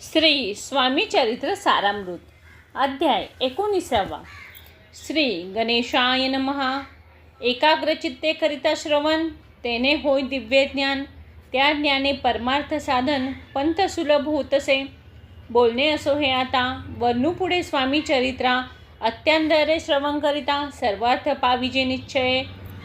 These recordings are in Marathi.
श्री स्वामी चरित्र सारामृत अध्याय एकोणीसावा. श्री गणेशाय नमहा एकाग्रचित्ते करिता श्रवण तेने होय दिव्य ज्ञान त्या ज्ञाने परमार्थ साधन पंथ सुलभ होतसे. बोलणे असो हे आता वर्णुपुढे स्वामी चरित्रा अत्यांदरे श्रवण करिता सर्वार्थ पाविजे निश्चय.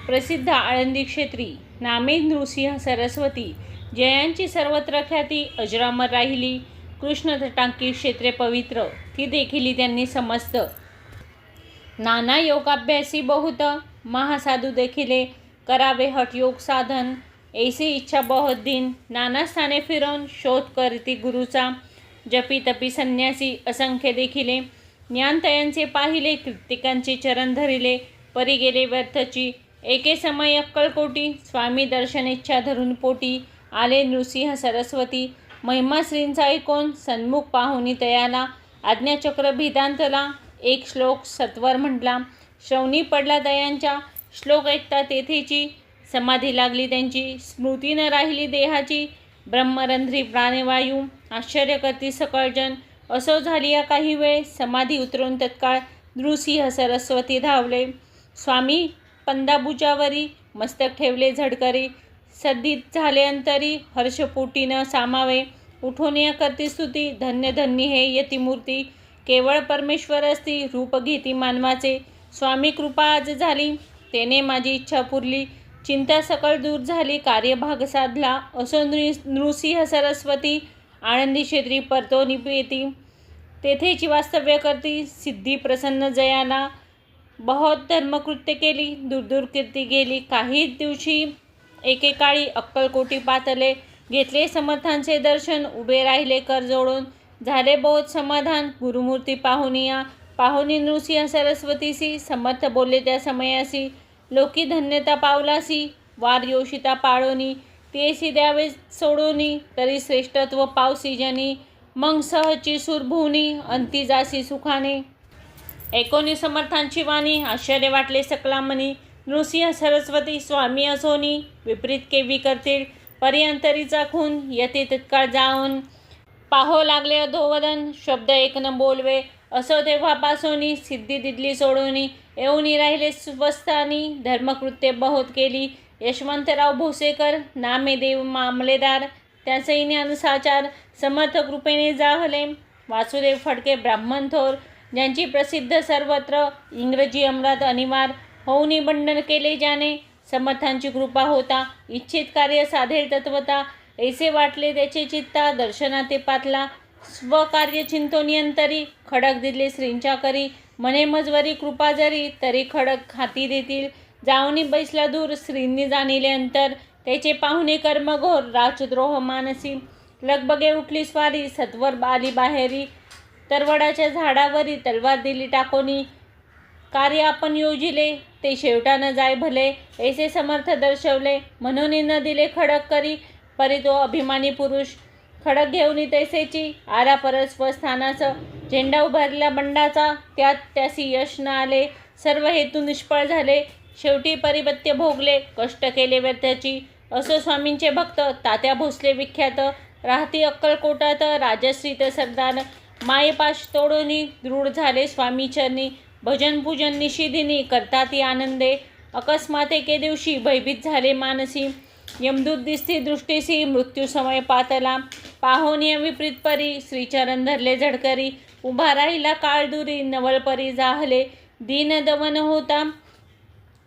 प्रसिद्ध आळंदी क्षेत्री नामे नृसिंह सरस्वती जयांची सर्वत्र ख्याती अजरामर राहिली. कृष्ण तटांकी क्षेत्रे पवित्र ती देखील त्यांनी समजत नाना योगाभ्यासी बहुत महासाधू देखिले करावे हटयोग साधन ऐसी इच्छा बहुत दिन नाना स्थाने फिरवून शोध करती गुरुचा जपी तपी संन्यासी असंख्य देखिले ज्ञानतयांचे पाहिले कृतिकांचे चरण धरिले परी गेले व्यर्थची एके समय अक्कलकोटी स्वामी दर्शन इच्छा धरून पोटी आले नृसिंह सरस्वती महिमाश्रींचा ऐकून सन्मुख पाहुनी तयाला आज्ञाचक्र भिदांतला एक श्लोक सत्वर म्हटला श्रवणी पडला दयांच्या श्लोक ऐकता तेथेची समाधी लागली त्यांची स्मृती न राहिली देहाची ब्रह्मरंध्री प्राणवायू आश्चर्य करती सकळजन असो झाली या काही वेळ समाधी उतरून तत्काळ नृसिंह सरस्वती धावले. स्वामी पंदाबुजावरी मस्तक ठेवले झडकरी सद्दीत झाले अंतरी हर्षपोटीनं सामावे उठून या करती स्तुती. धन्य धन्य हे यतिमूर्ती केवळ परमेश्वर असती रूप घेती मानवाचे. स्वामी कृपा आज झाली. तेने माझी इच्छा पुरली. चिंता सकळ दूर झाली. कार्यभाग साधला. असो नृ नृसिंह सरस्वती. आनंदी क्षेत्री परतो. निपेती तेथेची वास्तव्य करती. सिद्धी प्रसन्न जयाला बहुत धर्मकृत्य केली. दूरदूर कीर्ती गेली. काही दिवशी एकेकाळी अक्कलकोटी पातले. घेतले. समर्थांचे दर्शन उभे राहिले कर जोडून. झाले बहुत समाधान. गुरुमूर्ती पाहुनिया पाहुनी नृसिंह सरस्वतीसी समर्थ बोलले त्या समयासी. लोकी धन्यता पावलासी. वार योषिता पाळोनी. तेसी द्यावे सोडोनी. तरी श्रेष्ठत्व पावसी जनी. मग सहची सुरभुवनी अंती जासी सुखाने. एकोणी समर्थांची वाणी. आश्चर्य वाटले सकलामणी. नृसिंह सरस्वती स्वामी असोनी. विपरीत केवी करतील. पर्यंतरीचा खून येथे तत्काळ जाऊन पाहो लागले अधोवदन शब्द एक न बोलवे. असो तेव्हापासोनी सिद्धी दिदली सोडूनी येऊनी राहिले स्वस्थानी धर्मकृत्य बहुत केली. यशवंतराव भोसेकर नामे देव मामलेदार त्याचेही ज्ञानसाचार समर्थ कृपेने जाहले. वासुदेव फडके ब्राह्मण थोर ज्यांची प्रसिद्ध सर्वत्र इंग्रजी अमरात अनिवार होऊनी बंडन केले ज्याने. समर्थांची कृपा होता. इच्छित कार्य साधे तत्वता. ऐसे वाटले त्याचे चित्ता दर्शना ते पातला. स्वकार्य चिंतोनियंतरी खडक दिले श्रींच्या करी. मने मजवरी कृपा जरी तरी खडक हाती देतील. जाऊनी बैसला दूर श्रींनी जाणिले अंतर. त्याचे पाहुणे कर्मघोर राजद्रोह मानसी. लगबगे उठली स्वारी सत्वर आली बाहेरी. तरवडाच्या झाडावरी तलवार दिली टाकोनी. कार्य आपण योजिले ते शेवटानं जाय भले ऐसे समर्थ दर्शवले म्हणून न दिले खडक करी परी तो अभिमानी पुरुष. खडक घेऊन तैसेची आला परत स्वस्थानाचं. झेंडा उभारला बंडाचा त्यात त्यासी यश न आले सर्व हेतू निष्फळ झाले. शेवटी परिपत्य भोगले कष्ट केले व्यर्थाची. असो स्वामींचे भक्त तात्या भोसले विख्यात. राहती अक्कलकोटात राजश्रीत सरदार. मायेपाश तोडोनी दृढ झाले स्वामीचरणी भजन पूजन करतात करताती आनंदे. अकस्मात एके दिवशी भयभीत झाले मानसी. यमदूत दिसती दृष्टीसी मृत्यू समय पातला. पाहोनिय विपरीत परी श्रीचरण धरले झडकरी. उभा राहिला काळदुरी नवलपरी जाहले. दीन दमन होता.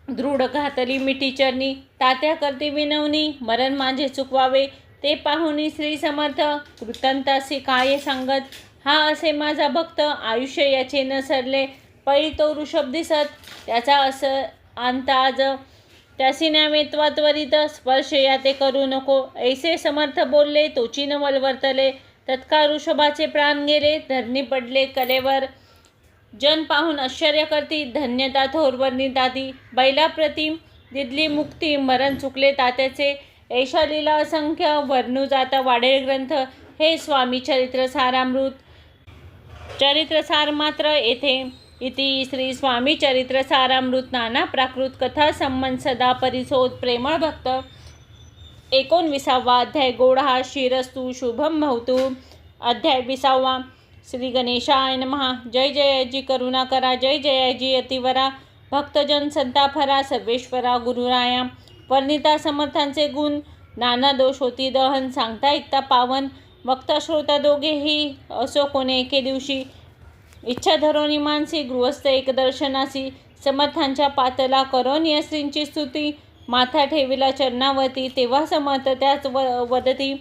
दृढ घातली मिठीचरणी तात्या करती विनवणी मरण माझे चुकवावे. ते पाहुनी श्री समर्थ कृतंतासी काय सांगत? हा असे माझा भक्त आयुष्य याचे न सरले. पै तो ऋषभ दिसत. त्याचा असं अंताज त्यासी नामेत्वा त्वरित स्पर्श या ते करू नको. ऐसे समर्थ बोलले तोची नवल वलवर्तले तत्काळ ऋषभाचे प्राण गेले धरणी पडले कलेवर. जन पाहून आश्चर्य करती धन्यता थोरवर्णी दादी बैलाप्रतिम दिदली मुक्ती मरण चुकले तात्याचे. ऐशालीला असंख्य वर्णू जाता वाढेल ग्रंथ. हे स्वामी चरित्र सारामृत चरित्रसार मात्र येथे इति श्री स्वामी चरित्र सारामृत नाना प्राकृत कथा संबंध सदा परिसोद प्रेमळ भक्त. एकोणविसावा अध्याय गोड हा शिरस्तू शुभम भवतू. अध्याय विसावा. श्री गणेशाय महा जय जयाजी करुणा करा. जय जयाजी अतिवरा. भक्तजन संताफरा सर्वेश्वरा गुरुराया. वर्णिता समर्थांचे गुण. नाना दोष होती दहन. सांगता ऐकता पावन. वक्ता श्रोता दोघेही असो कोणे एके दिवशी. इच्छा धरोनी मानसी गृहस्थ एकदर्शनासी समर्थांच्या पातला करोनी श्रींची स्तुती माथा ठेविला चरणावती तेव्हा समर्थ त्याच व वदती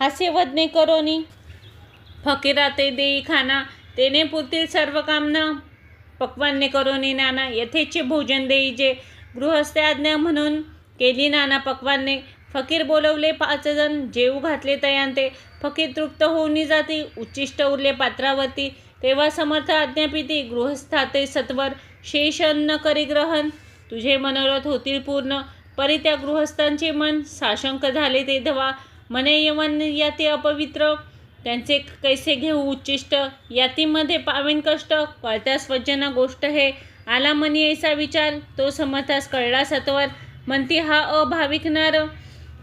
हास्यवदने करोनी. फकीरा ते देई खाना तेने पुरतील सर्व कामना. पक्वान्ने करोनी नाना यथेचे भोजन देई जे गृहस्थ आज्ञा म्हणून केली नाना पक्वान्ने फकीर बोलवले पाच जण जेऊ घातले तयांते. फकीर तृप्त होऊनी जाती उच्चिष्ट उरले पात्रावरती. तेव्हा समर्थ आज्ञापिती गृहस्थाते सत्वर शेष अन्न करी ग्रहण. तुझे मनोरथ होतील पूर्ण. परी त्या गृहस्थांचे मन साशंक झाले ते धवा. मने यवन याते अपवित्र. त्यांचे कैसे घेऊ उच्चिष्ट? यातीमध्ये पावेन कष्ट. कळत्या स्वजना गोष्ट हे. आला मनी ऐसा विचार. तो समर्थास कळला सत्वर. म्हणती हा अभाविक नार.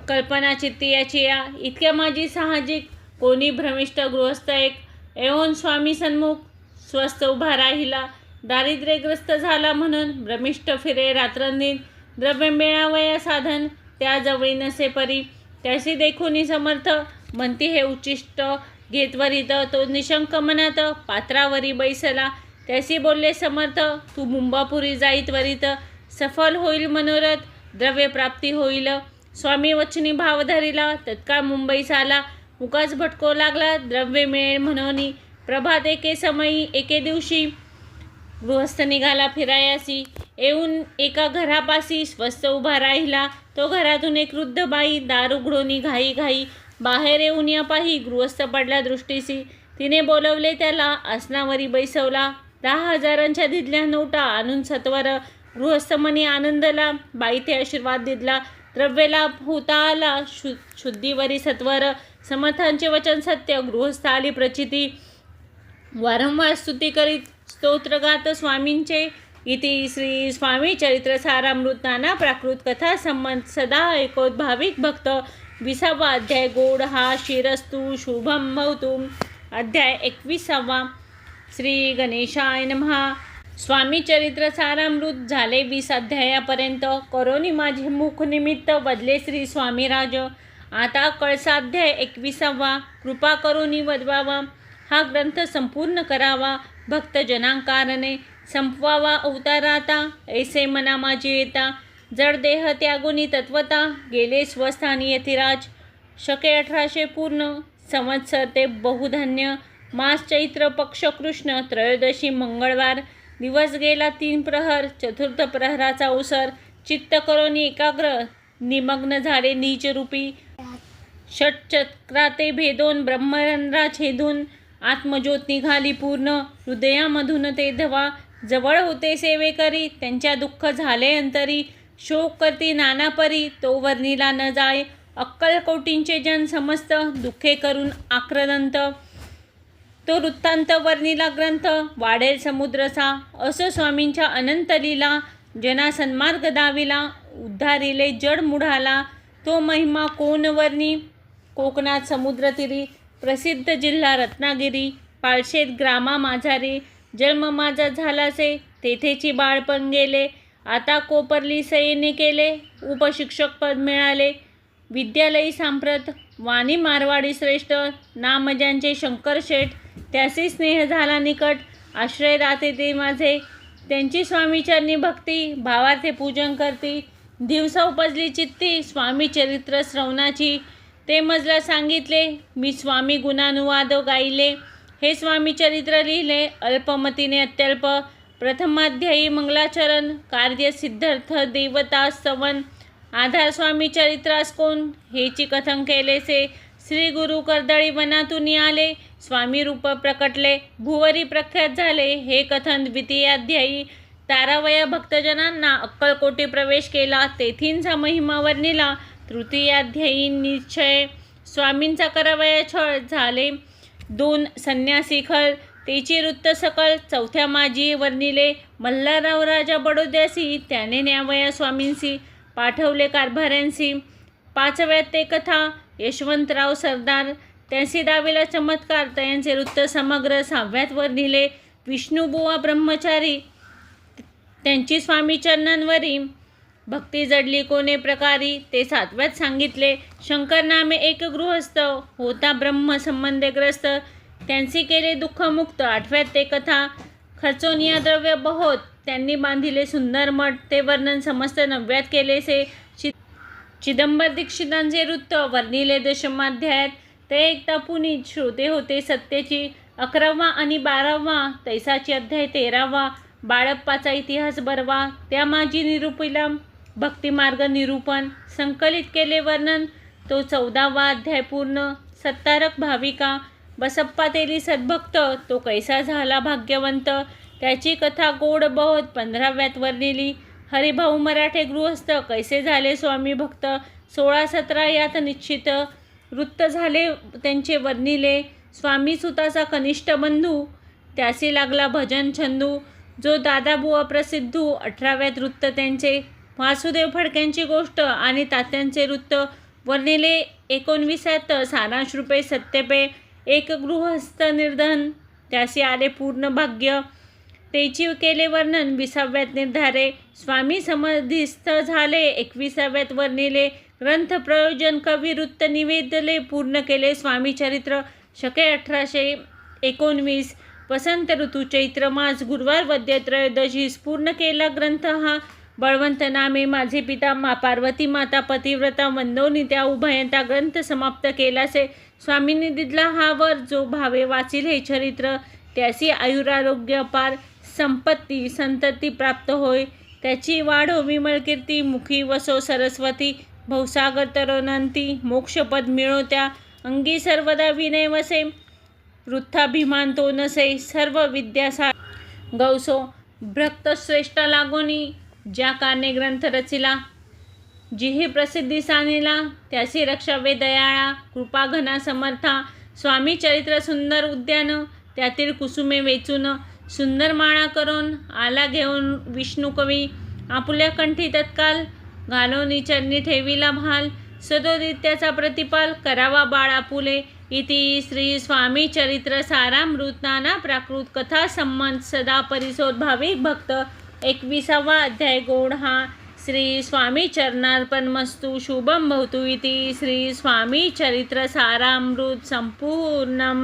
कल्पना चित्ती याची या. इतक्या माझी साहजिक. कोणी भ्रमिष्ट गृहस्थ एक. एवोन स्वामी सन्मुख स्वस्त उभा राहिला. दारिद्र्यग्रस्त झाला म्हणून भ्रमिष्ट फिरे रात्रंदिन. द्रव्य मिळावया साधन त्या जवळी नसे परी. त्याशी देखूनी समर्थ. म्हणती हे उच्चिष्ट. घेतवरीत तो निशंक मनात पात्रावरी बैसला. त्याशी बोलले समर्थ तू मुंबापुरी जाईत वरित सफल होईल मनोरथ. द्रव्य प्राप्ती होईल. स्वामी वचनी भाव धरिला. तत्काळ मुंबईस आला. उगाच भटको लागला द्रव्य मिळेल म्हणून. प्रभात एके समयी एके दिवशी गृहस्थ निघाला फिरायासी. येऊन एका घरापाशी स्वस्त उभा राहिला. तो घरातून एक वृद्ध बाई दार उघडोनी घाई घाई बाहेर येऊन या पाही गृहस्थ पडल्या दृष्टीसी तिने बोलवले त्याला आसनावरी बैसवला. दहा हजारांच्या दिदल्या नोटा आणून सत्वर. गृहस्थ मनी आनंदला बाई ते आशीर्वाद दिला द्रव्यला भूताला शु शुद्धीवरी सत्वर समर्थांचे वचन सत्य गृहस्थाली प्रचिती वारंवार स्तुती करीत स्तोत्रगात स्वामींचे इति श्री स्वामी चरित्र सारा नाना प्राकृत कथा संबंध सदा ऐकोत भाविक भक्त. विसावा अध्याय गोड हा शिरस्तु शुभम भवतु. अध्याय एकविसावा. श्री गणेशाय नमहा स्वामी चरित्र सारामृत झाले वीस अध्यायापर्यंत. करोनी माझे मुखनिमित्त बदले श्री स्वामीराज. आता कळसाध्याय एकविसावा. कृपा करोनी वदवावा. हा ग्रंथ संपूर्ण करावा. भक्तजनांकारणे संपवावा अवताराता. ऐसे मना माझे येता. जड देह त्यागुनी तत्वता. गेले स्वस्थानी यतिराज. शके अठराशे पूर्ण. संवत्सर ते बहुधन्य. मास चैत्र पक्ष कृष्ण त्रयोदशी मंगळवार. दिवस गेला तीन प्रहर चतुर्थ प्रहराचा उसर चित्त करून एकाग्र निमग्न झाले नीचरूपी षटचक्राते भेदोन ब्रह्मरंध्रा छेदून आत्मज्योत निघाली पूर्ण हृदयामधून ते धवा जवळ होते सेवेकरी त्यांच्या दुःख झाले अंतरी. शोक करती नानापरी तो वर्णीला न जाय. अक्कलकोटींचे जन समस्त दुःखे करून आक्रदंत. तो वृत्तांत वर्णिला ग्रंथ वाढेल समुद्रसा असो स्वामींच्या अनंत लीला जना सन्मार्ग दाविला उद्धारिले जड मुढाला तो महिमा कोण वर्णी? कोकणात समुद्रतीरी प्रसिद्ध जिल्हा रत्नागिरी पाळशेत ग्रामा माझारी जन्म माझा झालासे तेथेची बाळपण गेले आता कोपरली सयेने केले उपशिक्षक पद मिळाले विद्यालयी सांप्रत वाणी मारवाडी श्रेष्ठ नामजांचे शंकर शेठ त्याशी स्नेह झाला निकट. आश्रय राहते ते माझे. त्यांची स्वामीचरणी भक्ती भावार्थे पूजन करती. दिवसा उपजली चित्ती स्वामी चरित्र श्रवणाची. ते मजला सांगितले मी स्वामी गुणानुवाद गायले हे स्वामी चरित्र लिहिले अल्पमतीने अत्यल्प. प्रथमाध्यायी मंगलाचरण कार्य सिद्धार्थ देवता सवन आधार स्वामी चरित्रास कोण? हेची कथन केलेसे. श्री गुरु कर्दळी वनातून आले. स्वामी रूप प्रकटले भुवरी प्रख्यात झाले. हे कथन द्वितीयाध्यायी तारावया भक्तजनांना अक्कलकोटी प्रवेश केला. तेथींचा महिमा वर्णिला. तृतीयाध्यायी निश्चय. स्वामींचा करावया छळ झाले. दोन संन्यासी खल. तेची वृत्त सकल. चौथ्या माझी वर्णिले. मल्हारराव राजा बडोद्यासी. त्याने न्यावया स्वामींसी पाठवले कारभाऱ्यांसी पाचव्यात ते कथा. यशवंतराव सरदार. त्यांचे दावेला चमत्कार तयांचे वृत्त समग्र सहाव्यात वर लिहिले. विष्णुबुवा ब्रह्मचारी त्यांची स्वामी चरणांवरी. भक्ती जडली कोणे प्रकारी ते सातव्यात सांगितले. शंकर नामे एक गृहस्थ होता ब्रह्म संबंधग्रस्त. त्यांचे केले दुःखमुक्त आठव्यात ते कथा. खर्चोनिया द्रव्य बहोत त्यांनी बांधिले सुंदर मठ. ते वर्णन समस्त नव्यात केलेसे. चि चिदंबर दीक्षितांचे वृत्त वर्णिले दशमाध्यायात. ते एकदा पुनीत श्रोते होते. सत्तेची अकरावा आणि बारावा तैसाची अध्याय तेरावा बाळप्पाचा इतिहास बरवा त्या माझी निरूपिला भक्तिमार्ग निरूपण संकलित केले वर्णन तो चौदावा अध्याय पूर्ण सत्तारक भाविका बसप्पा तेली सद्भक्त तो कैसा झाला भाग्यवंत त्याची कथा गोड बहुत पंधराव्यात वर्णिली हरिभाऊ मराठे गृहस्थ कैसे झाले स्वामी भक्त सोळा सतरा यात निश्चित वृत्त झाले त्यांचे वर्णिले स्वामी सुताचा कनिष्ठ बंधू त्यासी लागला भजन छंदू जो दादाबुवा प्रसिद्धू अठराव्यात वृत्त त्यांचे वासुदेव फडक्यांची गोष्ट आणि तात्यांचे वृत्त वर्णिले एकोणविसात सारांश रुपये सत्तेपे एक गृहस्थ निर्धन त्यासी आले पूर्ण भाग्य तेची केले वर्णन विसाव्यात निर्धारे स्वामी समाधीस्थ झाले एकविसाव्यात वर्णिले ग्रंथ प्रयोजन कवी वृत्त निवेदले पूर्ण केले स्वामी चरित्र. शके अठराशे एकोणवीस वसंत ऋतू चैत्र मास गुरुवार वद्य त्रयोदशीस पूर्ण केला ग्रंथ हा. बळवंत नामे माझे पिता मा पार्वती माता पतिव्रता वंदोनी त्या उभयता ग्रंथ समाप्त केलासे. स्वामींनी दिदला हा वर जो भावे वाचील हे चरित्र. त्यासी आयुरारोग्य पार संपत्ती संतती प्राप्त होय. त्याची वाढ विमळ कीर्ती मुखी वसो सरस्वती. भवसागर तरोनंती मोक्षपद मिळो त्या अंगी सर्वदा विनय वसे. वृत्थाभिमान तो नसे. सर्व विद्यासा गौसो. भक्तश्रेष्ठ लागोनी. ज्या कारणे ग्रंथ रचिला. जिही प्रसिद्धी सानिला. त्यासी रक्षावे दयाळा. कृपाघना समर्था. स्वामी चरित्र सुंदर उद्यान. त्यातील कुसुमे वेचून. सुंदर माळा करून. आला घेऊन विष्णू कवी. आपुल्या कंठी तत्काल. घालोनी चरणी ठेविला भाल. सदोदित्याचा प्रतिपाल करावा बाळ आपुले इति श्री स्वामी चरित्र सारामृत नाना प्राकृत कथा संबंध सदा परिसोद भाविक भक्त. एकविसावा अध्याय गोड हा. श्री स्वामी चरणार्पणमस्तु शुभम भवतु इति श्री स्वामी चरित्र सारामृत संपूर्णम.